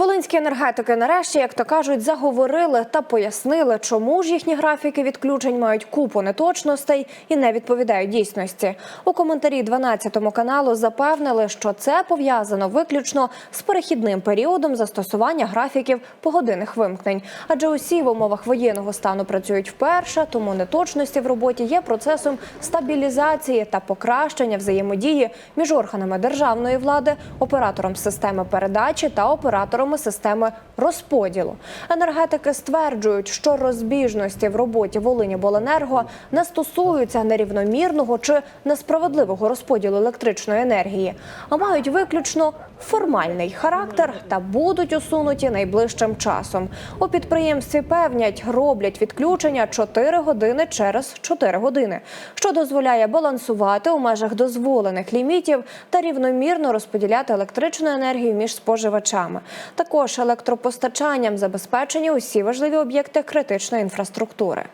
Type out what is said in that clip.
Волинські енергетики нарешті, як то кажуть, заговорили та пояснили, чому ж їхні графіки відключень мають купу неточностей і не відповідають дійсності. У коментарі 12 каналу запевнили, що це пов'язано виключно з перехідним періодом застосування графіків погодинних вимкнень. Адже усі в умовах воєнного стану працюють вперше, тому неточності в роботі є процесом стабілізації та покращення взаємодії між органами державної влади, оператором системи передачі та операторами системи розподілу. Енергетики стверджують, що розбіжності в роботі Волиньобленерго не стосуються нерівномірного чи несправедливого розподілу електричної енергії, а мають виключно формальний характер та будуть усунуті найближчим часом. У підприємстві певнять, роблять відключення 4 години через 4 години, що дозволяє балансувати у межах дозволених лімітів та рівномірно розподіляти електричну енергію між споживачами. Також електропостачанням забезпечені усі важливі об'єкти критичної інфраструктури.